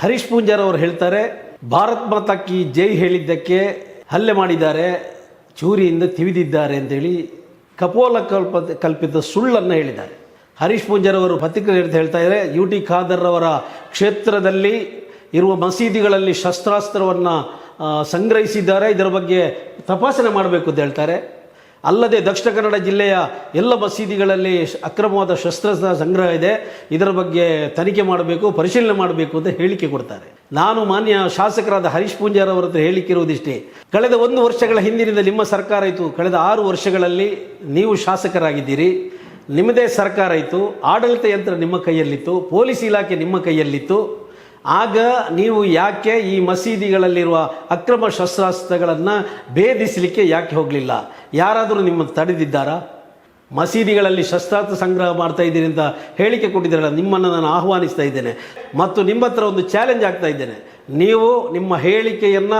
ಹರೀಶ್ ಪೂಂಜಾರ್ ಅವರು ಹೇಳ್ತಾರೆ, ಭಾರತ್ ಮಾತಾ ಕಿ ಜೈ ಹೇಳಿದ್ದಕ್ಕೆ ಹಲ್ಲೆ ಮಾಡಿದ್ದಾರೆ, ಚೂರಿಯಿಂದ ತಿವಿದಿದ್ದಾರೆ ಅಂತೇಳಿ ಕಪೋಲ ಕಲ್ಪ ಕಲ್ಪಿತ ಸುಳ್ಳನ್ನು ಹೇಳಿದ್ದಾರೆ. ಹರೀಶ್ ಪೂಂಜಾರ್ ಅವರು ಪತ್ರಿಕೆ ಹೇಳ್ತಾ ಇದ್ದಾರೆ ಯು ಟಿ ಖಾದರ್ ಅವರ ಕ್ಷೇತ್ರದಲ್ಲಿ ಇರುವ ಮಸೀದಿಗಳಲ್ಲಿ ಶಸ್ತ್ರಾಸ್ತ್ರವನ್ನು ಸಂಗ್ರಹಿಸಿದ್ದಾರೆ, ಇದರ ಬಗ್ಗೆ ತಪಾಸಣೆ ಮಾಡಬೇಕು ಅಂತ ಹೇಳ್ತಾರೆ. ಅಲ್ಲದೆ ದಕ್ಷಿಣ ಕನ್ನಡ ಜಿಲ್ಲೆಯ ಎಲ್ಲ ಮಸೀದಿಗಳಲ್ಲಿ ಅಕ್ರಮವಾದ ಶಸ್ತ್ರ ಸಂಗ್ರಹ ಇದೆ. ಇದರ ಬಗ್ಗೆ ತನಿಖೆ ಮಾಡಬೇಕು, ಪರಿಶೀಲನೆ ಮಾಡಬೇಕು ಅಂತ ಹೇಳಿಕೆ ಕೊಡ್ತಾರೆ. ನಾನು ಮಾನ್ಯ ಶಾಸಕರಾದ ಹರೀಶ್ ಪೂಂಜಾರ್ ಅವರ ಹತ್ರ ಹೇಳಿಕ್ಕಿರುವುದಿಷ್ಟೇ ಕಳೆದ ಒಂದು ವರ್ಷಗಳ ಹಿಂದಿನಿಂದ ನಿಮ್ಮ ಸರ್ಕಾರ ಇತ್ತು ಕಳೆದ ಆರು ವರ್ಷಗಳಲ್ಲಿ ನೀವು ಶಾಸಕರಾಗಿದ್ದೀರಿ. ನಿಮ್ಮದೇ ಸರ್ಕಾರ ಇತ್ತು ಆಡಳಿತ ಯಂತ್ರ ನಿಮ್ಮ ಕೈಯಲ್ಲಿತ್ತು. ಪೊಲೀಸ್ ಇಲಾಖೆ ನಿಮ್ಮ ಕೈಯಲ್ಲಿತ್ತು. ಆಗ ನೀವು ಯಾಕೆ ಈ ಮಸೀದಿಗಳಲ್ಲಿರುವ ಅಕ್ರಮ ಶಸ್ತ್ರಾಸ್ತ್ರಗಳನ್ನು ಭೇದಿಸಲಿಕ್ಕೆ ಯಾಕೆ ಹೋಗಲಿಲ್ಲ? ಯಾರಾದರೂ ನಿಮ್ಮನ್ನು ತಡೆದಿದ್ದಾರಾ? ಮಸೀದಿಗಳಲ್ಲಿ ಶಸ್ತ್ರಾಸ್ತ್ರ ಸಂಗ್ರಹ ಮಾಡ್ತಾ ಇದ್ದೀನಿ ಅಂತ ಹೇಳಿಕೆ ಕೊಟ್ಟಿದ್ದೀರಲ್ಲ, ನಿಮ್ಮನ್ನು ನಾನು ಆಹ್ವಾನಿಸ್ತಾ ಇದ್ದೇನೆ. ಮತ್ತು ನಿಮ್ಮ ಹತ್ರ ಒಂದು ಚಾಲೆಂಜ್ ಆಗ್ತಾ ಇದ್ದೇನೆ. ನೀವು ನಿಮ್ಮ ಹೇಳಿಕೆಯನ್ನು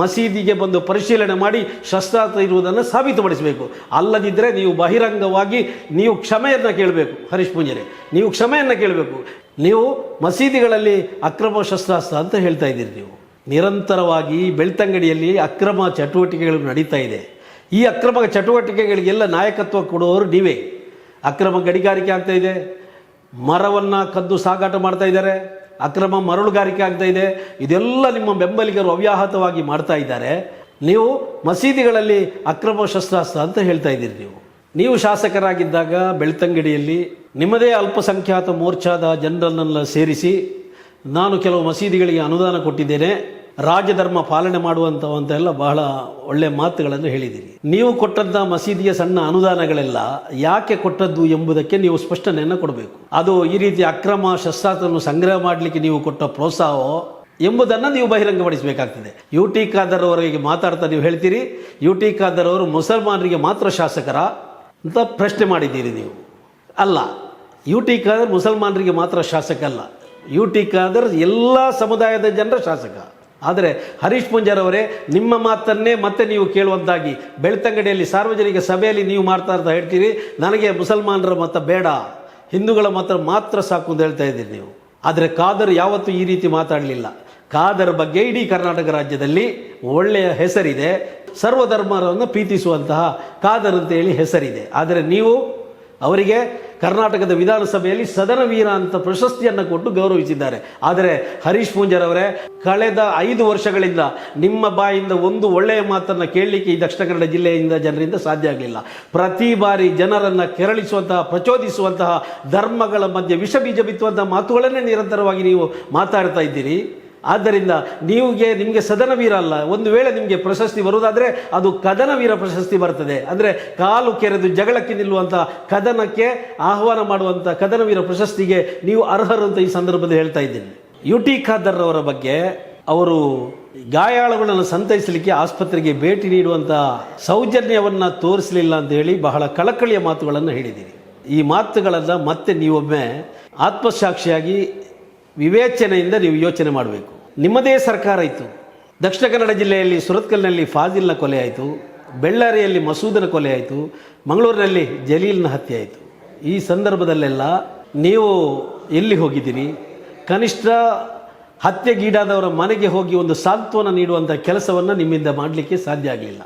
ಮಸೀದಿಗೆ ಬಂದು ಪರಿಶೀಲನೆ ಮಾಡಿ ಶಸ್ತ್ರಾಸ್ತ್ರ ಇರುವುದನ್ನು ಸಾಬೀತುಪಡಿಸಬೇಕು. ಅಲ್ಲದಿದ್ದರೆ ನೀವು ಬಹಿರಂಗವಾಗಿ ನೀವು ಕ್ಷಮೆಯನ್ನು ಕೇಳಬೇಕು. ಹರೀಶ್ ಪೂಂಜರೆ, ನೀವು ಕ್ಷಮೆಯನ್ನು ಕೇಳಬೇಕು. ನೀವು ಮಸೀದಿಗಳಲ್ಲಿ ಅಕ್ರಮ ಶಸ್ತ್ರಾಸ್ತ್ರ ಅಂತ ಹೇಳ್ತಾ ಇದ್ದೀರಿ ನೀವು. ನಿರಂತರವಾಗಿ ಬೆಳ್ತಂಗಡಿಯಲ್ಲಿ ಅಕ್ರಮ ಚಟುವಟಿಕೆಗಳು ನಡೀತಾ ಇದೆ. ಈ ಅಕ್ರಮ ಚಟುವಟಿಕೆಗಳಿಗೆಲ್ಲ ನಾಯಕತ್ವ ಕೊಡುವವರು ನೀವೇ. ಅಕ್ರಮ ಗಣಿಗಾರಿಕೆ ಆಗ್ತಾ ಇದೆ. ಮರವನ್ನು ಕದ್ದು ಸಾಗಾಟ ಮಾಡ್ತಾ ಇದ್ದಾರೆ. ಅಕ್ರಮ ಮರಳುಗಾರಿಕೆ ಆಗ್ತಾ ಇದೆ. ಇದೆಲ್ಲ ನಿಮ್ಮ ಬೆಂಬಲಿಗರು ಅವ್ಯಾಹತವಾಗಿ ಮಾಡ್ತಾ ಇದ್ದಾರೆ. ನೀವು ಮಸೀದಿಗಳಲ್ಲಿ ಅಕ್ರಮ ಶಸ್ತ್ರಾಸ್ತ್ರ ಅಂತ ಹೇಳ್ತಾ ಇದ್ದೀರಿ ನೀವು. ನೀವು ಶಾಸಕರಾಗಿದ್ದಾಗ ಬೆಳ್ತಂಗಡಿಯಲ್ಲಿ ನಿಮ್ಮದೇ ಅಲ್ಪಸಂಖ್ಯಾತ ಮೋರ್ಚಾದ ಜನರನ್ನೆಲ್ಲ ಸೇರಿಸಿ ನಾನು ಕೆಲವು ಮಸೀದಿಗಳಿಗೆ ಅನುದಾನ ಕೊಟ್ಟಿದ್ದೇನೆ. ರಾಜಧರ್ಮ ಪಾಲನೆ ಮಾಡುವಂಥವಂತೆಲ್ಲ ಬಹಳ ಒಳ್ಳೆಯ ಮಾತುಗಳನ್ನು ಹೇಳಿದ್ದೀರಿ ನೀವು ಕೊಟ್ಟಂಥ ಮಸೀದಿಯ ಸಣ್ಣ ಅನುದಾನಗಳೆಲ್ಲ ಯಾಕೆ ಕೊಟ್ಟದ್ದು ಎಂಬುದಕ್ಕೆ ನೀವು ಸ್ಪಷ್ಟನೆಯನ್ನು ಕೊಡಬೇಕು. ಅದು ಈ ರೀತಿ ಅಕ್ರಮ ಶಸ್ತ್ರಾಸ್ತ್ರವನ್ನು ಸಂಗ್ರಹ ಮಾಡಲಿಕ್ಕೆ ನೀವು ಕೊಟ್ಟ ಪ್ರೋತ್ಸಾಹ ಎಂಬುದನ್ನು ನೀವು ಬಹಿರಂಗಪಡಿಸಬೇಕಾಗ್ತದೆ. ಯು ಟಿ ಖಾದರ್ ಅವರಿಗೆ ಮಾತಾಡ್ತಾ ನೀವು ಹೇಳ್ತೀರಿ ಯು ಟಿ ಖಾದರ್ ಅವರು ಮುಸಲ್ಮಾನರಿಗೆ ಮಾತ್ರ ಶಾಸಕರ ಅಂತ ಪ್ರಶ್ನೆ ಮಾಡಿದ್ದೀರಿ ನೀವು. ಅಲ್ಲ ಯು ಟಿ ಖಾದರ್ ಮುಸಲ್ಮಾನರಿಗೆ ಮಾತ್ರ ಶಾಸಕ ಅಲ್ಲ ಯು ಟಿ ಖಾದರ್ ಎಲ್ಲ ಸಮುದಾಯದ ಜನರ ಶಾಸಕ. ಆದರೆ ಹರೀಶ್ ಮುಂಜಾರವರೇ ನಿಮ್ಮ ಮಾತನ್ನೇ ಮತ್ತೆ ನೀವು ಕೇಳುವಂತಾಗಿ ಬೆಳ್ತಂಗಡಿಯಲ್ಲಿ ಸಾರ್ವಜನಿಕ ಸಭೆಯಲ್ಲಿ ನೀವು ಮಾಡ್ತಾ ಅಂತ ಹೇಳ್ತೀರಿ. ನನಗೆ ಮುಸಲ್ಮಾನರ ಮತ ಬೇಡ. ಹಿಂದೂಗಳ ಮತ ಮಾತ್ರ ಸಾಕು ಅಂತ ಹೇಳ್ತಾ ಇದ್ದೀರಿ ನೀವು. ಆದರೆ ಖಾದರ್ ಯಾವತ್ತೂ ಈ ರೀತಿ ಮಾತಾಡಲಿಲ್ಲ. ಖಾದರ್ ಬಗ್ಗೆ ಇಡೀ ಕರ್ನಾಟಕ ರಾಜ್ಯದಲ್ಲಿ ಒಳ್ಳೆಯ ಹೆಸರಿದೆ. ಸರ್ವಧರ್ಮರನ್ನು ಪ್ರೀತಿಸುವಂತಹ ಖಾದರ್ ಅಂತೇಳಿ ಹೆಸರಿದೆ. ಆದರೆ ನೀವು ಅವರಿಗೆ ಕರ್ನಾಟಕದ ವಿಧಾನಸಭೆಯಲ್ಲಿ ಸದನ ವೀರ ಅಂತ ಪ್ರಶಸ್ತಿಯನ್ನು ಕೊಟ್ಟು ಗೌರವಿಸಿದ್ದಾರೆ. ಆದರೆ ಹರೀಶ್ ಪೂಂಜರ್ ಅವರೇ ಕಳೆದ ಐದು ವರ್ಷಗಳಿಂದ ನಿಮ್ಮ ಬಾಯಿಂದ ಒಂದು ಒಳ್ಳೆಯ ಮಾತನ್ನು ಕೇಳಲಿಕ್ಕೆ ಈ ದಕ್ಷಿಣ ಕನ್ನಡ ಜಿಲ್ಲೆಯಿಂದ ಜನರಿಂದ ಸಾಧ್ಯ ಆಗಲಿಲ್ಲ. ಪ್ರತಿ ಬಾರಿ ಜನರನ್ನು ಕೆರಳಿಸುವಂತಹ, ಪ್ರಚೋದಿಸುವಂತಹ ಧರ್ಮಗಳ ಮಧ್ಯೆ ವಿಷ ಬೀಜ ಬಿತ್ತುವಂತಹ ಮಾತುಗಳನ್ನೇ ನಿರಂತರವಾಗಿ ನೀವು ಮಾತಾಡ್ತಾ ಇದ್ದೀರಿ. ಆದ್ದರಿಂದ ನೀವುಗೆ ನಿಮಗೆ ಸದನವೀರ ಅಲ್ಲ. ಒಂದು ವೇಳೆ ನಿಮಗೆ ಪ್ರಶಸ್ತಿ ಬರುವುದಾದರೆ ಅದು ಕದನವೀರ ಪ್ರಶಸ್ತಿ ಬರ್ತದೆ. ಅಂದರೆ ಕಾಲು ಕೆರೆದು ಜಗಳಕ್ಕೆ ನಿಲ್ಲುವಂಥ ಕದನಕ್ಕೆ ಆಹ್ವಾನ ಮಾಡುವಂಥ ಕದನವೀರ ಪ್ರಶಸ್ತಿಗೆ ನೀವು ಅರ್ಹರು ಅಂತ ಈ ಸಂದರ್ಭದಲ್ಲಿ ಹೇಳ್ತಾ ಇದ್ದೀನಿ. ಯು ಟಿ ಖಾದರ್ ಅವರ ಬಗ್ಗೆ ಅವರು ಗಾಯಾಳುಗಳನ್ನು ಸಂತೈಸಲಿಕ್ಕೆ ಆಸ್ಪತ್ರೆಗೆ ಭೇಟಿ ನೀಡುವಂಥ ಸೌಜನ್ಯವನ್ನು ತೋರಿಸಲಿಲ್ಲ ಅಂತ ಹೇಳಿ ಬಹಳ ಕಳಕಳಿಯ ಮಾತುಗಳನ್ನು ಹೇಳಿದ್ದೀರಿ ಈ ಮಾತುಗಳನ್ನು ಮತ್ತೆ ನೀವೊಮ್ಮೆ ಆತ್ಮಸಾಕ್ಷಿಯಾಗಿ ವಿವೇಚನೆಯಿಂದ ನೀವು ಯೋಚನೆ ಮಾಡಬೇಕು. ನಿಮ್ಮದೇ ಸರ್ಕಾರ ಇತ್ತು. ದಕ್ಷಿಣ ಕನ್ನಡ ಜಿಲ್ಲೆಯಲ್ಲಿ ಸುರತ್ಕಲ್ನಲ್ಲಿ ಫಾಜಿಲ್ನ ಕೊಲೆ ಆಯಿತು. ಬೆಳ್ಳಾರಿಯಲ್ಲಿ ಮಸೂದನ ಕೊಲೆ ಆಯಿತು. ಮಂಗಳೂರಿನಲ್ಲಿ ಜಲೀಲ್ನ ಹತ್ಯೆ ಆಯಿತು. ಈ ಸಂದರ್ಭದಲ್ಲೆಲ್ಲ ನೀವು ಎಲ್ಲಿ ಹೋಗಿದ್ದೀರಿ? ಕನಿಷ್ಠ ಹತ್ಯೆಗೀಡಾದವರ ಮನೆಗೆ ಹೋಗಿ ಒಂದು ಸಾಂತ್ವನ ನೀಡುವಂಥ ಕೆಲಸವನ್ನು ನಿಮ್ಮಿಂದ ಮಾಡಲಿಕ್ಕೆ ಸಾಧ್ಯ ಆಗಲಿಲ್ಲ.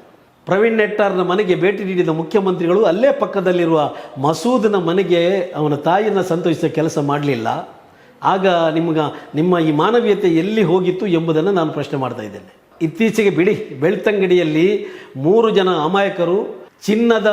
ಪ್ರವೀಣ್ ನೆಟ್ಟಾರ್ನ ಮನೆಗೆ ಭೇಟಿ ನೀಡಿದ ಮುಖ್ಯಮಂತ್ರಿಗಳು ಅಲ್ಲೇ ಪಕ್ಕದಲ್ಲಿರುವ ಮಸೂದನ ಮನೆಗೆ ಅವನ ತಾಯಿಯನ್ನು ಸಂತೋಷಿಸೋ ಕೆಲಸ ಮಾಡಲಿಲ್ಲ. ಆಗ ನಿಮ್ಗೆ, ನಿಮ್ಮ ಈ ಮಾನವೀಯತೆ ಎಲ್ಲಿ ಹೋಗಿತ್ತು ಎಂಬುದನ್ನು ನಾನು ಪ್ರಶ್ನೆ ಮಾಡ್ತಾ ಇದ್ದೇನೆ. ಇತ್ತೀಚೆಗೆ ಬಿಡಿ, ಬೆಳ್ತಂಗಡಿಯಲ್ಲಿ ಮೂರು ಜನ ಅಮಾಯಕರು ಚಿನ್ನದ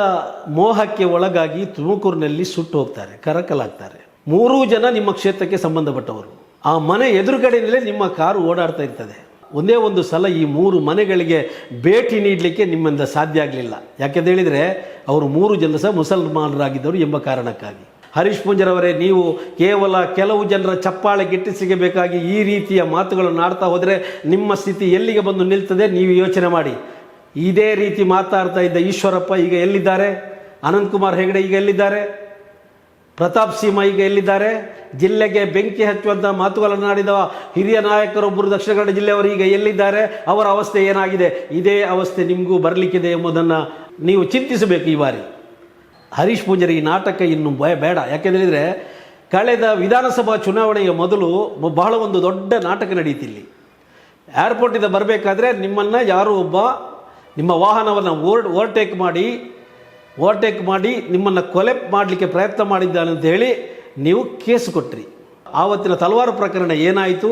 ಮೋಹಕ್ಕೆ ಒಳಗಾಗಿ ತುಮಕೂರಿನಲ್ಲಿ ಸುಟ್ಟು ಹೋಗ್ತಾರೆ, ಕರಕಲಾಗ್ತಾರೆ. ಮೂರೂ ಜನ ನಿಮ್ಮ ಕ್ಷೇತ್ರಕ್ಕೆ ಸಂಬಂಧಪಟ್ಟವರು. ಆ ಮನೆ ಎದುರುಗಡೆಯಲ್ಲೇ ನಿಮ್ಮ ಕಾರು ಓಡಾಡ್ತಾ ಇರ್ತದೆ. ಒಂದೇ ಒಂದು ಸಲ ಈ ಮೂರು ಮನೆಗಳಿಗೆ ಭೇಟಿ ನೀಡಲಿಕ್ಕೆ ನಿಮ್ಮಿಂದ ಸಾಧ್ಯ ಆಗಲಿಲ್ಲ. ಯಾಕೆಂತ ಹೇಳಿದರೆ, ಅವರು ಮೂರು ಜನ ಸಹ ಮುಸಲ್ಮಾನರಾಗಿದ್ದರು ಎಂಬ ಕಾರಣಕ್ಕಾಗಿ. ಹರೀಶ್ ಪುಂಜರವರೇ, ನೀವು ಕೇವಲ ಕೆಲವು ಜನರ ಚಪ್ಪಾಳೆ ಗಿಟ್ಟಿಸಿಗೆಬೇಕಾಗಿ ಈ ರೀತಿಯ ಮಾತುಗಳನ್ನು ಆಡ್ತಾ ಹೋದರೆ ನಿಮ್ಮ ಸ್ಥಿತಿ ಎಲ್ಲಿಗೆ ಬಂದು ನಿಲ್ತದೆ ನೀವು ಯೋಚನೆ ಮಾಡಿ. ಇದೇ ರೀತಿ ಮಾತಾಡ್ತಾ ಇದ್ದ ಈಶ್ವರಪ್ಪ ಈಗ ಎಲ್ಲಿದ್ದಾರೆ? ಅನಂತಕುಮಾರ್ ಹೆಗಡೆ ಈಗ ಎಲ್ಲಿದ್ದಾರೆ? ಪ್ರತಾಪ್ ಸಿಂಹ ಈಗ ಎಲ್ಲಿದ್ದಾರೆ? ಜಿಲ್ಲೆಗೆ ಬೆಂಕಿ ಹಚ್ಚುವಂಥ ಮಾತುಗಳನ್ನು ಆಡಿದ ಹಿರಿಯ ನಾಯಕರೊಬ್ಬರು ದಕ್ಷಿಣ ಕನ್ನಡ ಜಿಲ್ಲೆಯವರು ಈಗ ಎಲ್ಲಿದ್ದಾರೆ? ಅವರ ಅವಸ್ಥೆ ಏನಾಗಿದೆ? ಇದೇ ಅವಸ್ಥೆ ನಿಮಗೂ ಬರಲಿಕ್ಕಿದೆ ಎಂಬುದನ್ನು ನೀವು ಚಿಂತಿಸಬೇಕು ಈ ಬಾರಿ. ಹರೀಶ್ ಪೂಜಾರಿ ಈ ನಾಟಕ ಇನ್ನು ಭಯ ಬೇಡ. ಯಾಕೆಂದ್ರೆ ಕಳೆದ ವಿಧಾನಸಭಾ ಚುನಾವಣೆಯ ಮೊದಲು ಬಹಳ ಒಂದು ದೊಡ್ಡ ನಾಟಕ ನಡೀತಿಲ್ಲಿ. ಏರ್ಪೋರ್ಟಿಂದ ಬರಬೇಕಾದ್ರೆ ನಿಮ್ಮನ್ನು ಯಾರೂ ಒಬ್ಬ ನಿಮ್ಮ ವಾಹನವನ್ನು ಓವರ್ ಓವರ್ಟೇಕ್ ಮಾಡಿ ಓವರ್ಟೇಕ್ ಮಾಡಿ ನಿಮ್ಮನ್ನು ಕೊಲೆ ಮಾಡಲಿಕ್ಕೆ ಪ್ರಯತ್ನ ಮಾಡಿದ್ದಾನೆ ಅಂತ ಹೇಳಿ ನೀವು ಕೇಸು ಕೊಟ್ಟ್ರಿ ಆವತ್ತಿನ ತಲವಾರು ಪ್ರಕರಣ ಏನಾಯಿತು?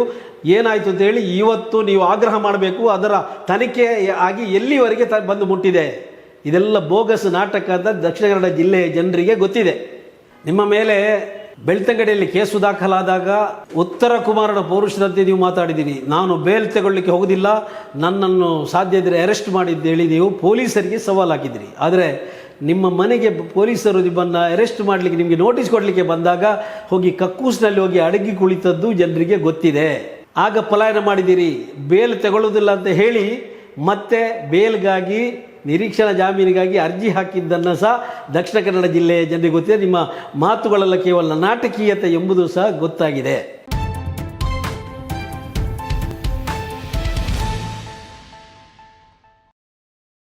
ಏನಾಯಿತು ಅಂತ ಹೇಳಿ ಇವತ್ತು ನೀವು ಆಗ್ರಹ ಮಾಡಬೇಕು. ಅದರ ತನಿಖೆ ಆಗಿ ಎಲ್ಲಿವರೆಗೆ ತ ಬಂದು ಮುಟ್ಟಿದೆ? ಇದೆಲ್ಲ ಬೋಗಸ್ ನಾಟಕ ಅಂತ ದಕ್ಷಿಣ ಕನ್ನಡ ಜಿಲ್ಲೆಯ ಜನರಿಗೆ ಗೊತ್ತಿದೆ. ನಿಮ್ಮ ಮೇಲೆ ಬೆಳ್ತಂಗಡಿಯಲ್ಲಿ ಕೇಸು ದಾಖಲಾದಾಗ ಉತ್ತರ ಕುಮಾರನ ಪೌರುಷದಂತೆ ನೀವು ಮಾತಾಡಿದ್ದೀರಿ ನಾನು ಬೇಲ್ ತಗೊಳ್ಳಿಕ್ಕೆ ಹೋಗೋದಿಲ್ಲ. ನನ್ನನ್ನು ಸಾಧ್ಯ ಇದ್ದರೆ ಅರೆಸ್ಟ್ ಮಾಡಿದ್ದೇಳಿ ನೀವು ಪೊಲೀಸರಿಗೆ ಸವಾಲಾಗಿದ್ದೀರಿ ಆದರೆ ನಿಮ್ಮ ಮನೆಗೆ ಪೊಲೀಸರು ನಿಮ್ಮನ್ನು ಅರೆಸ್ಟ್ ಮಾಡಲಿಕ್ಕೆ ನಿಮಗೆ ನೋಟಿಸ್ ಕೊಡಲಿಕ್ಕೆ ಬಂದಾಗ ಹೋಗಿ ಕಕ್ಕೂಸಿನಲ್ಲಿ ಹೋಗಿ ಅಡಗಿ ಕುಳಿತದ್ದು ಜನರಿಗೆ ಗೊತ್ತಿದೆ. ಆಗ ಪಲಾಯನ ಮಾಡಿದ್ದೀರಿ. ಬೇಲ್ ತಗೊಳ್ಳೋದಿಲ್ಲ ಅಂತ ಹೇಳಿ ಮತ್ತೆ ಬೇಲ್ಗಾಗಿ ನಿರೀಕ್ಷಣಾ ಜಾಮೀನಿಗಾಗಿ ಅರ್ಜಿ ಹಾಕಿದ್ದನ್ನು ಸಹ ದಕ್ಷಿಣ ಕನ್ನಡ ಜಿಲ್ಲೆಯ ಜನರಿಗೆ ಗೊತ್ತಿದೆ. ನಿಮ್ಮ ಮಾತುಗಳೆಲ್ಲ ಕೇವಲ ನಾಟಕೀಯತೆ ಎಂಬುದು ಸಹ ಗೊತ್ತಾಗಿದೆ.